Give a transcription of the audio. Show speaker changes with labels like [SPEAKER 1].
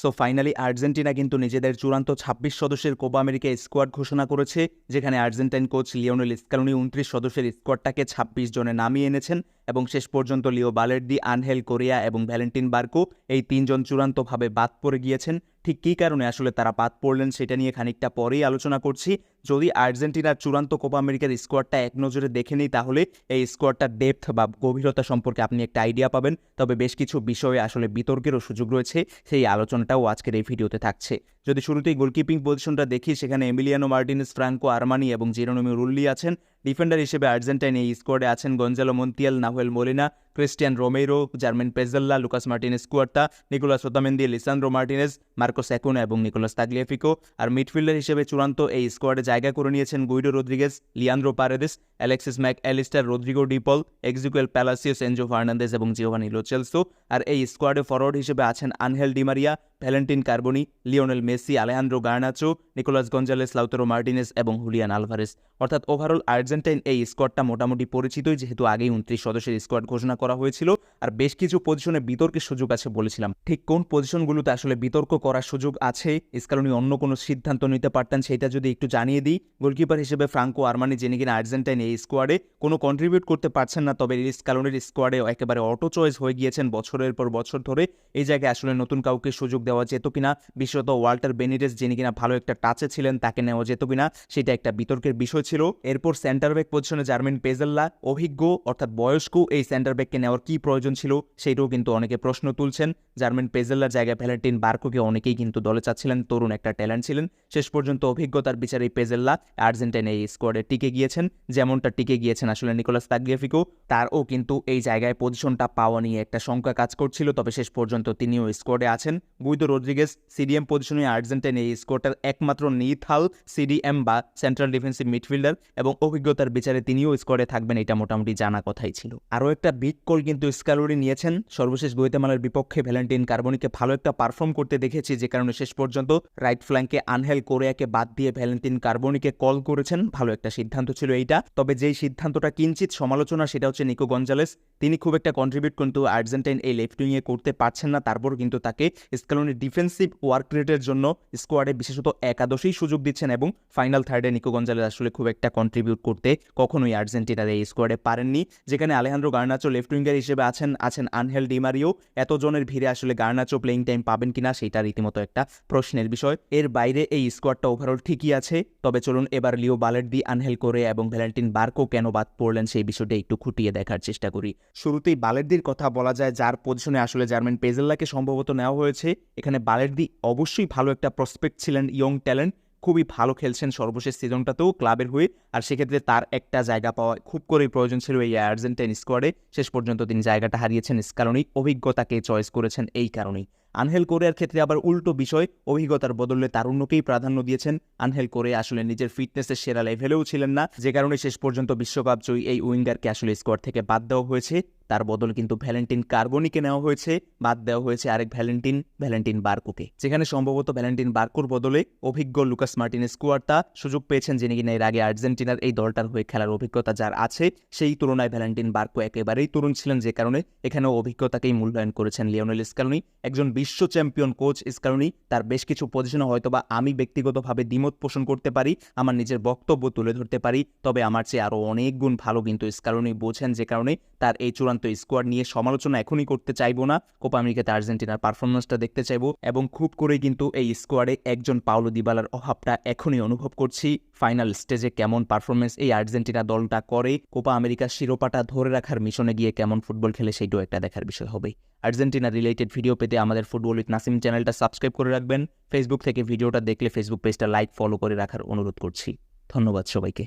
[SPEAKER 1] So finally Argentina কিন্তু নিজেদের চূড়ান্ত ছাব্বিশ সদস্যের কোপা আমেরিকা স্কোয়াড ঘোষণা করেছে, যেখানে আর্জেন্টাইন কোচ লিওনেল স্কালুনি উনত্রিশ সদস্যের স্কোয়াডটাকে ছাব্বিশ জনে নামিয়ে এনেছেন। এবং শেষ পর্যন্ত লিও বালের্দি আনহেল কোরিয়া এবং ভ্যালেন্টিন বার্কো এই তিনজন চূড়ান্তভাবে বাদ পড়ে গিয়েছেন। ঠিক কী কারণে আসলে তারা বাদ পড়লেন সেটা নিয়ে খানিকটা পরেই আলোচনা করছি। যদি আর্জেন্টিনার চূড়ান্ত কোপা আমেরিকার স্কোয়াডটা এক নজরে দেখে নিই তাহলে এই স্কোয়াডটার ডেপথ বা গভীরতা সম্পর্কে আপনি একটা আইডিয়া পাবেন। তবে বেশ কিছু বিষয়ে আসলে বিতর্কেরও সুযোগ রয়েছে, সেই আলোচনাটাও আজকের এই ভিডিওতে থাকছে। যদি শুরুতেই গোলকিপিং পজিশনটা দেখি, সেখানে এমিলিয়ানো মার্টিনেস, ফ্রাঙ্কো আরমানি এবং জিরোনমি রুল্লি আছেন। ডিফেন্ডার হিসেবে আর্জেন্টাইন এই স্কোয়াডে আছেন Gonzalo Montiel, Nahuel Molina, Cristian Romero, German Pezzella, Lucas Martinez Quarta, Nicolas Otamendi Lisandro Martinez Marcos Acuna এবং নিকোলাস তাগলিয়াফিকো। আর মিডফিল্ডার হিসেবে চূড়ান্ত এই স্কোয়াডে জায়গা করে নিয়েছেন Guido Rodriguez Leandro Paredes, Alexis Mac Allister Rodrigo De Paul Exequiel Palacios Enzo Fernandez এবং Giovani Lo Celso. আর এই স্কোয়াডে ফরওয়ার্ড হিসেবে আছেন Angel Di Maria Valentin Carboni Lionel Messi Alejandro Garnacho Nicolas Gonzalez, Lautaro Martinez এবং হুলিয়ান আলভারেস। অর্থাৎ overall Argentine এই স্কোয়াডটা মোটামুটি পরিচিতই, যেহেতু আগেই উনত্রিশ সদস্যের স্কোয়াড ঘোষণা করা হয়েছিল। আর বেশ কিছু পজিশনে বিতর্কের সুযোগ আছে বলেছিলাম। ঠিক কোন পজিশনগুলোতে আসলে বিতর্ক করার সুযোগ আছে, স্কালনি অন্য কোনো সিদ্ধান্ত নিতে পারতেন সেটা যদি একটু জানিয়ে দিই। গোলকিপার হিসেবে ফ্রাঙ্কো আরমানি, যিনি কিনা আর্জেন্টাইন এই স্কোয়াডে কোনো কন্ট্রিবিউট করতে পারছেন না, তবে স্কালনির স্কোয়াডে একেবারে অটো চয়েস হয়ে গিয়েছেন বছরের পর বছর ধরে। এই জায়গায় আসলে নতুন কাউকে সুযোগ দেওয়া যেত কিনা, বিশেষত ওয়াল্টার বেনিরেস যিনি কিনা ভালো একটা টাচে ছিলেন, তাকে নেওয়া যেত কিনা সেটা একটা বিতর্কের বিষয় ছিল। এরপর সেন্টার ব্যাক পজিশনে জার্মিন পেজেল্লা অভিজ্ঞ, অর্থাৎ বয়স্ক, এই সেন্টার ব্যাককে নেওয়ার কি প্রয়োজন ছিল সেইটাও কিন্তু অনেকে প্রশ্ন তুলছেন। জার্মিন পেজেল্লার জায়গায় ভ্যালেন্টিন বার্কোকে অনেকেই কিন্তু দলে চাচ্ছিলেন, তরুণ একটা ট্যালেন্ট ছিলেন। শেষ পর্যন্ত অভিজ্ঞতার বিচারে পেজেল্লা আর্জেন্টাইন এই স্কোয়াডে টিকে গিয়েছেন। যেমনটা টিকে গিয়েছেন আসলে নিকোলাস তাগলিয়াফিকো তারও কিন্তু এই জায়গায় পজিশনটা পাওয়া নিয়ে একটা শঙ্কা কাজ করছিল, তবে শেষ পর্যন্ত তিনিও স্কোয়াডে আছেন। গুইদো রদ্রিগেস সিডিএম পজিশনে আর্জেন্টাইন এই স্কোয়াডটার একমাত্র নিথাল সিডিএম বা সেন্ট্রাল ডিফেন্সিভ মিডফিল্ডার এবং অভিজ্ঞতার বিচারে তিনিও স্কোয়াডে থাকবেন এটা মোটামুটি জানা কথাই ছিল। আরও একটা বিগ কল কিন্তু স্কালোরি নিয়েছেন। সর্বশেষ গোয়েতেমালার বিপক্ষে ভ্যালেন্টিন কার্বনিকে ভালো একটা পারফর্ম করতে দেখেছি যে কারণে শেষ পর্যন্ত রাইট ফ্ল্যাঙ্কে আনহেল কোরিয়াকে বাদ দিয়ে ভ্যালেন্টিন কার্বনিকে কল করেছেন। ভালো একটা সিদ্ধান্ত ছিল এইটা। তবে যেই সিদ্ধান্তটা কিঞ্চিত সমালোচনা সেটা হচ্ছে নিকো গঞ্জালেস। তিনি খুব একটা কন্ট্রিবিউট কিন্তু আর্জেন্টাইন এই লেফট উইংয়ে করতে পারছেন না। তারপর কিন্তু তাকে স্কালোনির ডিফেন্সিভ ওয়ার্ক রেটের জন্য স্কোয়াডে বিশেষত একাদশেই সুযোগ দিচ্ছেন এবং ফাইনাল থার্ডে নিকো গঞ্জালেস আসলে খুব একটা কন্ট্রিবিউট করতে কখনোই আর্জেন্টিনার এই স্কোয়াডে পারেননি। যেখানে আলেহান্দ্রো গার্নাচো লেফট উইঙ্গার হিসেবে আছেন আছেন আনহেল ডিমারিও এতজনের ভিড়ে আসলে গার্নাচো প্লেইং টাইম পাবেন কিনা সেটা রীতিমতো একটা প্রশ্নের বিষয়। এর বাইরে এই স্কোয়াডটা ওভারঅল ঠিকই আছে। তবে চলুন এবার লিও বালেট বালের্দি আনহেল করে এবং ভ্যালেন্টিন বার্কো কেন বাদ পড়লেন সেই বিষয়টা একটু খুঁটিয়ে দেখার চেষ্টা করি। শুরুতেই বালের্দির কথা বলা যায়, যার পজিশনে আসলে জার্মান পেজেল্লাকে সম্ভবত নেওয়া হয়েছে। এখানে বালের্দি অবশ্যই ভালো একটা প্রসপেক্ট ছিলেন ইয়ং ট্যালেন্ট খুবই ভালো খেলছেন সর্বশেষ সিজনটাতেও ক্লাবের হয়ে। আর সেক্ষেত্রে তার একটা জায়গা পাওয়া খুব করেই প্রয়োজন ছিল এই আর্জেন্টাইন স্কোয়াডে শেষ পর্যন্ত তিনি জায়গাটা হারিয়েছেন ইস কারণেই অভিজ্ঞতাকে চয়েস করেছেন এই কারণেই। আনহেল কোরিয়ার ক্ষেত্রে আবার উল্টো বিষয়, অভিজ্ঞতার বদলে তারুণ্যকেই প্রাধান্য দিয়েছেন আনহেল করে আসলে নিজের ফিটনেসের সেরা লেভেলেও ছিলেন না, যে কারণে শেষ পর্যন্ত বিশ্বকাপ জয়ী এই উইঙ্গারকে আসলে স্কোয়াড থেকে বাদ দেওয়া হয়েছে। তার বদল কিন্তু ভ্যালেন্টিন কার্বনিকে নেওয়া হয়েছে, বাদ দেওয়া হয়েছে আরেক ভ্যালেন্টিন ভ্যালেন্টিন বার্কোকে। যেখানে সম্ভবত ভ্যালেন্টিন বার্কোর বদলে অভিজ্ঞ লুকাস মার্টিনেস স্কোয়ারটা সুযোগ পেয়েছেন, যিনি কিনা এর আগে আর্জেন্টিনার এই দলটার হয়ে খেলার অভিজ্ঞতা যার আছে, সেই তুলনায় ভ্যালেন্টিন বার্কো একেবারেই তরুণ ছিলেন, যে কারণে এখানেও অভিজ্ঞতাকেই মূল্যায়ন করেছেন লিওনেল স্কালনি, একজন বিশ্ব চ্যাম্পিয়ন কোচ স্কালনি তার বেশ কিছু পজিশনে হয়তো বা আমি ব্যক্তিগতভাবে দ্বিমত পোষণ করতে পারি, আমার নিজের বক্তব্য তুলে ধরতে পারি, তবে আমার চেয়ে আরও অনেক গুণ ভালো কিন্তু স্কালনি বোঝেন যে কারণে তার এই চূড়ান্ত স্কোয়াড নিয়ে সমালোচনা এখনই করতে চাইব না কোপা আমেরিকাতে আর্জেন্টিনার পারফরমেন্সটা দেখতে চাইব এবং খুব করেই কিন্তু এই স্কোয়াডে একজন পাওলো দিবালার অভাবটা এখনই অনুভব করছি ফাইনাল স্টেজে কেমন পারফরমেন্স এই আর্জেন্টিনা দলটা করে কোপা আমেরিকার শিরোপাটা ধরে রাখার মিশনে গিয়ে কেমন ফুটবল খেলে সেইটাও একটা দেখার বিষয় হবে আর্জেন্টিনা রিলেটেড ভিডিও পেতে আমাদের ফুটবল উইথ নাসিম চ্যানেলটা সাবস্ক্রাইব করে রাখবেন। ফেসবুক থেকে ভিডিওটা দেখলে ফেসবুক পেজটা লাইক ফলো করে রাখার অনুরোধ করছি। ধন্যবাদ সবাইকে।